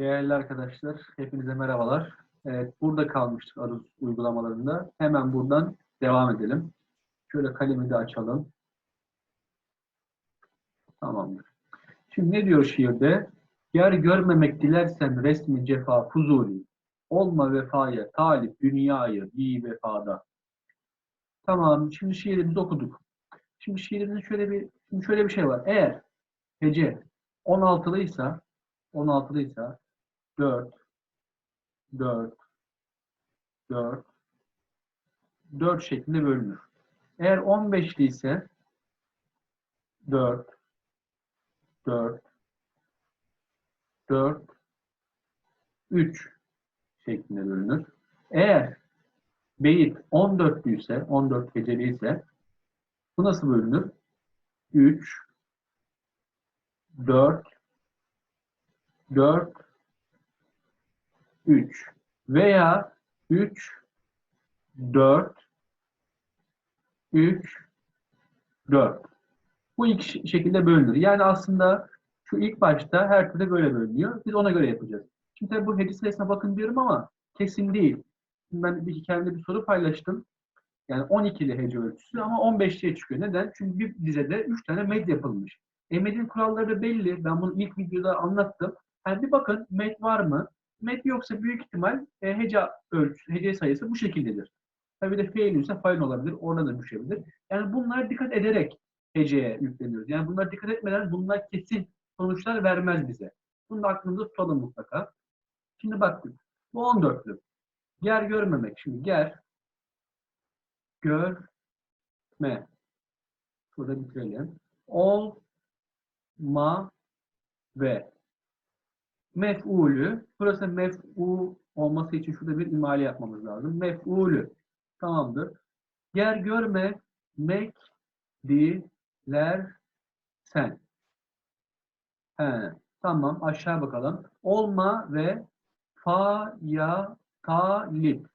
Değerli arkadaşlar, hepinize merhabalar. Evet, burada kalmıştık aruz uygulamalarında. Hemen buradan devam edelim. Şöyle kalemi de açalım. Tamamdır. Şimdi ne diyor şiirde? Yer görmemek dilersen resmi cefa fuzuli. Olma vefaya talip dünyayı bir vefada. Tamam, şimdi şiirimizi okuduk. Şimdi şiirimizin şöyle bir şimdi şöyle bir şey var. Eğer hece 16'lıysa 16'lıysa 4 4 4 4 şeklinde bölünür. Eğer 15'li ise 4 4 4 3 şeklinde bölünür. Eğer beyit 14'lü ise 14 heceli ise bu nasıl bölünür? 3 4 4 3 veya 3 4 3 4 bu iki şekilde bölünür. Yani aslında şu ilk başta her türlü böyle bölünüyor. Biz ona göre yapacağız. Şimdi tabii bu hece sayısına bakın diyorum ama kesin değil. Şimdi ben bir hikayemde bir soru paylaştım. Yani 12'li hece ölçüsü ama 15'liye çıkıyor. Neden? Çünkü bir dizede 3 tane med yapılmış. E medin kuralları belli. Ben bunu ilk videoda anlattım. Yani bir bakın med var mı? Met yoksa büyük ihtimal e, hece ölçüsü, hece sayısı bu şekildedir. Tabii de fail ise fail olabilir, orada da düşebilir. Yani bunlara dikkat ederek heceye yükleniyoruz. Yani bunlara dikkat etmeden bunlar kesin sonuçlar vermez bize. Bunu da aklımızda tutalım mutlaka. Şimdi baktık. Bu 14'lü. Ger görmemek. Şimdi ger görme. Burada bitirelim. Ol ma ve mef'ulü. Burası mef'u olması için şurada bir imale yapmamız lazım. Mef'ulü. Tamamdır. Yer görme, mek, diler, sen. He, tamam. Aşağı bakalım. Olma ve fa, ya, talip.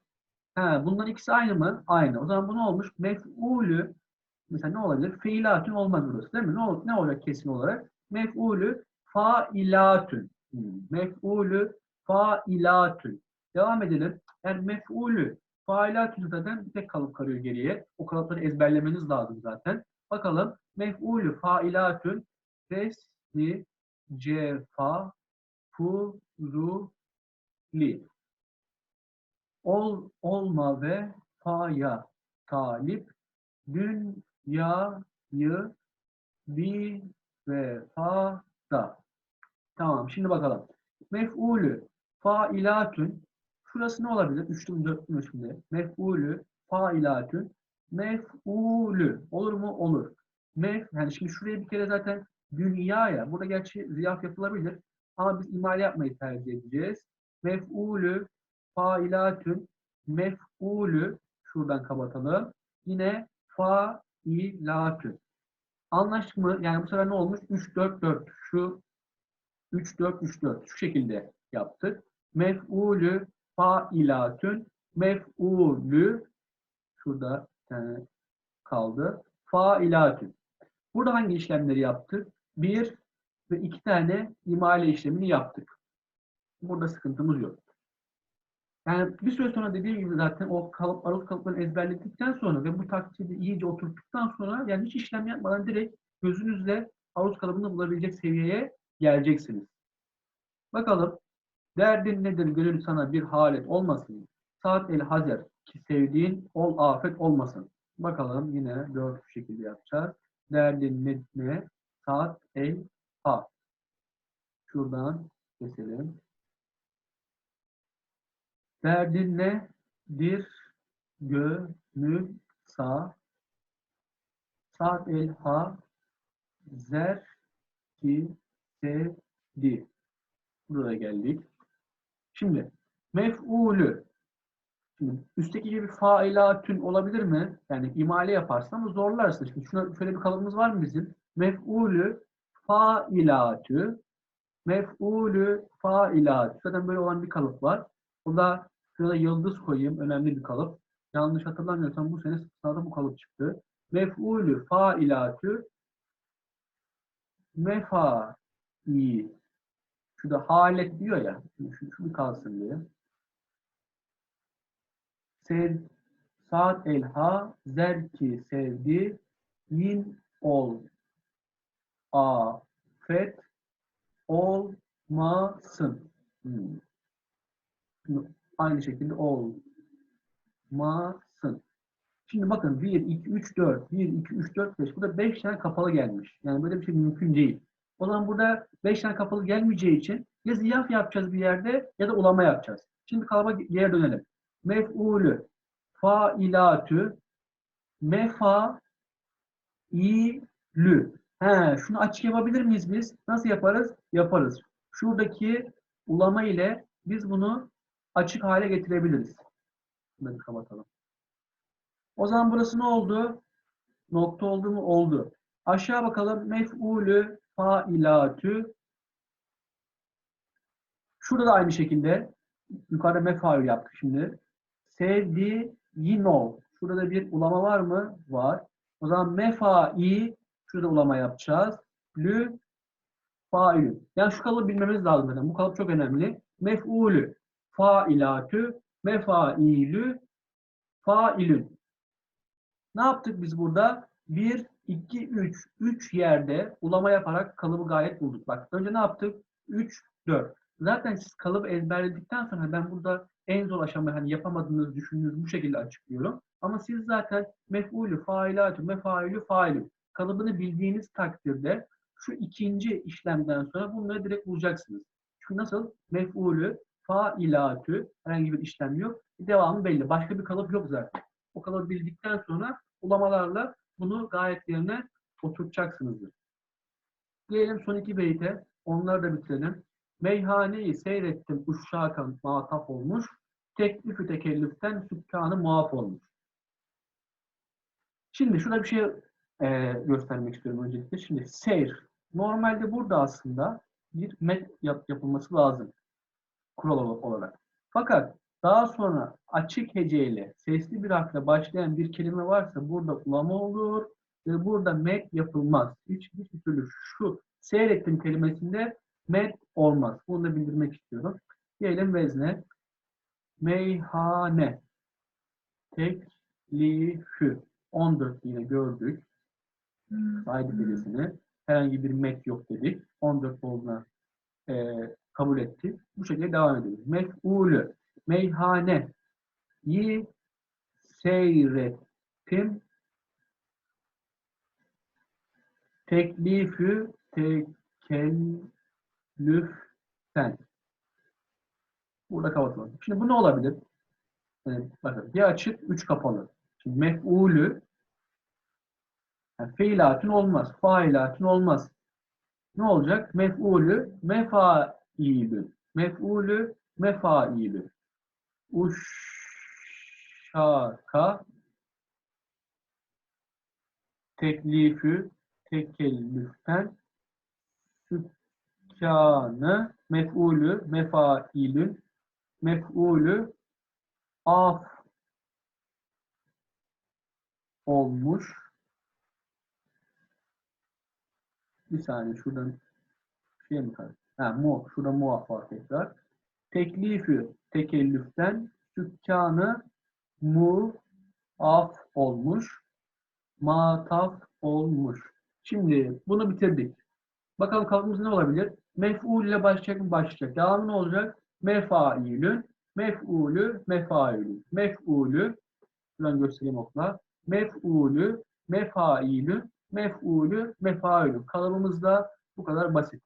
He, bunların ikisi aynı mı? Aynı. O zaman bu ne olmuş? Mef'ulü. Mesela ne olabilir? Fiilatün olmaz burası değil mi? Ne, ol ne olacak kesin olarak? Mef'ulü failatün. Hmm. Mef'ulü failatün. Devam edelim. Yani mef'ulü failatün zaten bir tek kalıp kalıyor geriye. O kalıpları ezberlemeniz lazım zaten. Bakalım. Mef'ulü failatün resmi cefa fuzuli. Ol, olma ve faya talip dünyayı bir vefada. Tamam şimdi bakalım. Mef'ulü failatün şurası ne olabilir? Üçlü dörtlü şimdi. Mef'ulü failatün mef'ulü olur mu? Olur. Mef yani şimdi şuraya bir kere zaten dünya ya. Burada gerçi ziyaf yapılabilir. Ama biz imale yapmayı tercih edeceğiz. Mef'ulü failatün mef'ulü şuradan kapatalım. Yine failatün. Anlaştık mı? Yani bu sefer ne olmuş? 3 4 4. Şu 3 4 3 4 şu şekilde yaptık. Mef'ulü failatün mef'ulü şurada bir tane kaldı. Failatün. Burada hangi işlemleri yaptık? Bir ve iki tane imale işlemini yaptık. Burada sıkıntımız yok. Yani bir süre sonra dediğim gibi zaten o kalıp, aralık kalıplarını ezberledikten sonra ve bu taktiği iyice oturttuktan sonra yani hiç işlem yapmadan direkt gözünüzle aruz kalıbını bulabilecek seviyeye geleceksiniz. Bakalım. Derdin nedir gönül sana bir halet olmasın. Saat el hazer ki sevdiğin ol afet olmasın. Bakalım yine dört şekilde yapacağız. Derdin ne? ne? Saat el ha. Şuradan keselim. Derdin nedir? Gönül sa saat el ha zer ki sevdi. Buraya geldik. Şimdi mef'ulü Şimdi üstteki gibi failatün olabilir mi? Yani imale yaparsın ama zorlarsın. Şimdi şuna, şöyle bir kalıbımız var mı bizim? Mef'ulü failatü mef'ulü failatü. Zaten böyle olan bir kalıp var. O da şurada yıldız koyayım. Önemli bir kalıp. Yanlış hatırlamıyorsam bu sene sınavda bu kalıp çıktı. Mef'ulü failatü mefa Şurada halet diyor ya. Şimdi Şu, şu kalsın diye. Sev, saat elha, zerki sevdi, yin ol, afet olmasın. Hmm. Şimdi Aynı şekilde olmasın. Şimdi bakın 1, 2, 3, 4, 1, 2, 3, 4, 5. Burada 5 tane kapalı gelmiş. Yani böyle bir şey mümkün değil. O zaman burada 5 tane kapalı gelmeyeceği için ya ziyaf yapacağız bir yerde ya da ulama yapacağız. Şimdi kalıba geri dönelim. Mef'ulü, failatü, mefa, ilü. He, şunu açık yapabilir miyiz biz? Nasıl yaparız? Yaparız. Şuradaki ulama ile biz bunu açık hale getirebiliriz. Bunları kapatalım. O zaman burası ne oldu? Nokta oldu mu? Oldu. Aşağı bakalım. Mef'ulü failatü. Şurada da aynı şekilde yukarıda mefail yaptık şimdi. Sevdi yino. Şurada bir ulama var mı? Var. O zaman mefai şurada ulama yapacağız. Lü failü. Yani şu kalıbı bilmemiz lazım zaten. Bu kalıp çok önemli. Mef'ulü failatü mefailü failün. Ne yaptık biz burada? 1, 2, 3. 3 yerde ulama yaparak kalıbı gayet bulduk. Bak önce ne yaptık? 3, 4. Zaten siz kalıbı ezberledikten sonra ben burada en zor aşamayı hani yapamadığınızı düşündüğünüz bu şekilde açıklıyorum. Ama siz zaten mef'ulü, failatü, mefailü, failü kalıbını bildiğiniz takdirde şu ikinci işlemden sonra bunları direkt bulacaksınız. Çünkü nasıl? Mef'ulü, failatü herhangi bir işlem yok. Devamı belli. Başka bir kalıp yok zaten. O kalıbı bildikten sonra ulamalarla bunu gayet yerine oturtacaksınızdır. Gelelim son iki beyte. Onları da bitirelim. Meyhaneyi seyrettim uşşakan muhatap olmuş. Teklifü tekellüften sükkanı muaf olmuş. Şimdi şurada bir şey e, göstermek istiyorum öncelikle. Şimdi seyr. Normalde burada aslında bir met yap, yapılması lazım. Kural olarak. Fakat daha sonra açık heceyle, sesli bir harfle başlayan bir kelime varsa burada ulama olur ve burada met yapılmaz. Hiç, hiçbir türlü şu seyrettim kelimesinde met olmaz. Bunu da bildirmek istiyorum. Diyelim vezne. Meyhane. Teklifü. 14 yine gördük. Saydı birisini. Herhangi bir met yok dedik. 14 olduğuna e, kabul ettik. Bu şekilde devam ediyoruz. Mef'ulü. Meyhane. Yi seyrettim. Teklifü tekellüften. Burada kapatalım. Şimdi bu ne olabilir? Yani bakın bir açık, üç kapalı. Şimdi mef'ulü yani fiilatün olmaz. Failatün olmaz. Ne olacak? Mef'ulü mefailü. Mef'ulü mefailü. Uşşaka teklifü tekellüften sükkanı mef'ulü mefailün mef'ulü af olmuş. Bir saniye şuradan şey mi kaldı? Ha mu. Şurada muaf var tekrar. Teklifü tekellüften sükkanı mu af olmuş. Mataf olmuş. Şimdi bunu bitirdik. Bakalım kalıbımız ne olabilir? Mef'ul ile başlayacak mı? Başlayacak. Devamı ne olacak? Mefailün, mef'ulü, mefailü. Mef'ulü, şuradan göstereyim okla. Mef'ulü, mefailü, mef'ulü, mefailü. Kalıbımız da bu kadar basit.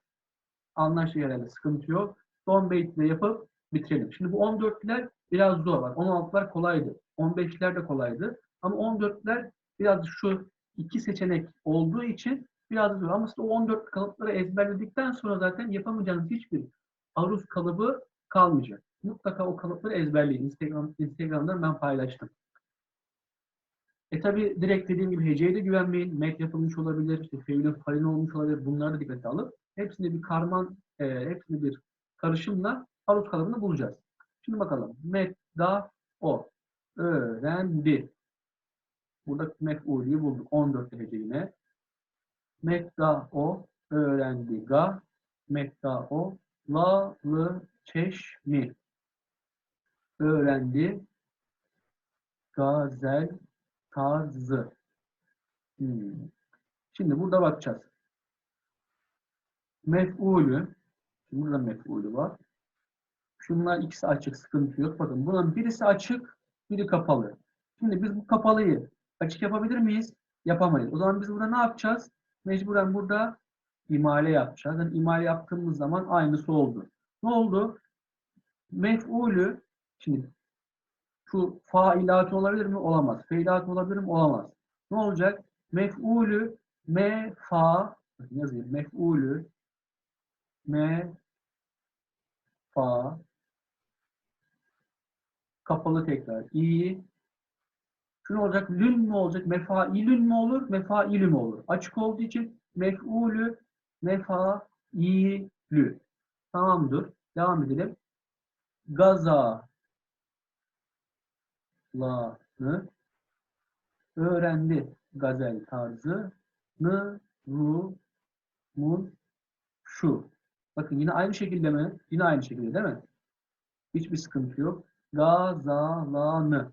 Anlaştığı herhalde sıkıntı yok. Son beytle yapıp bitirelim. Şimdi bu 14'ler biraz zor var. 16'lar kolaydı. 15'ler de kolaydı. Ama 14'ler biraz şu iki seçenek olduğu için biraz zor. Ama siz o 14 kalıpları ezberledikten sonra zaten yapamayacağınız hiçbir aruz kalıbı kalmayacak. Mutlaka o kalıpları ezberleyin. Instagram, Instagram'dan ben paylaştım. E tabi direkt dediğim gibi heceye de güvenmeyin. Met yapılmış olabilir, işte feilin falin olmuş olabilir. Bunları da dikkate alıp hepsinde bir karman, e, hepsinde bir karışımla aruz kalıbını bulacağız. Şimdi bakalım. Met, o. Öğrendi. Burada mef'ulüyü bulduk. 14 hece yine. Met, o. Öğrendi, ga. Met, da, o. lalı çeşmi öğrendi gazel tarzı. Hmm. Şimdi burada bakacağız. Mef'ulü. Şimdi burada mef'ulü var. Şunlar ikisi açık, sıkıntı yok. Bakın bunun birisi açık, biri kapalı. Şimdi biz bu kapalıyı açık yapabilir miyiz? Yapamayız. O zaman biz burada ne yapacağız? Mecburen burada imale yapacağız. Yani imale yaptığımız zaman aynısı oldu. Ne oldu? Mef'ulü, şimdi şu failatı olabilir mi? Olamaz. Feilatı olabilir mi? Olamaz. Ne olacak? Mef'ulü mefa yazayım. Mef'ulü me fa kapalı tekrar i şu ne olacak? Lün mü olacak? Mefailün mü olur? Mefailü mü olur? Açık olduğu için mef'ulü mefailü. Tamamdır. Devam edelim. Gaza la'nı öğrendi gazel tarzı nı ru mun şu. Bakın yine aynı şekilde mi? Yine aynı şekilde değil mi? Hiçbir sıkıntı yok. Gazalanı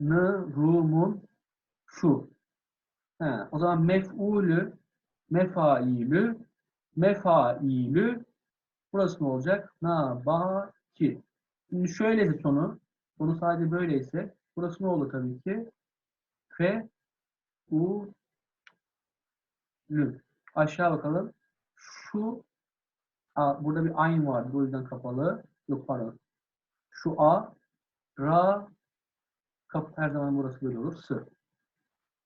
nı rumun şu. He, o zaman mef'ulü mefailü mefailü burası ne olacak? Na ba ki. Şimdi şöyleyse sonu, sonu sadece böyleyse, burası ne olur tabii ki? Fe, u, lü. Aşağı bakalım. Şu, a, burada bir ayn vardı, o yüzden kapalı. Yok pardon. Şu a, ra, kap, her zaman burası böyle olur, sı.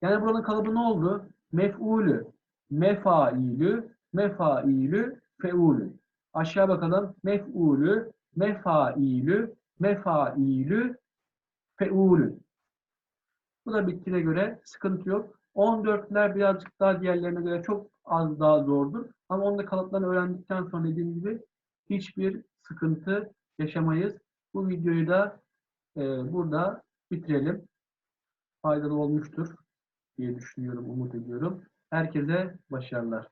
Yani buranın kalıbı ne oldu? Mef'ulü, mefailü, mefailü, feulü. Aşağı bakalım. Mef'ulü, mefailü, mefailü, feulü. Bu da bittiğine göre sıkıntı yok. 14'ler birazcık daha diğerlerine göre çok az daha zordur. Ama onda kalıplarını öğrendikten sonra dediğim gibi hiçbir sıkıntı yaşamayız. Bu videoyu da e, burada bitirelim. Faydalı olmuştur diye düşünüyorum, umut ediyorum. Herkese başarılar.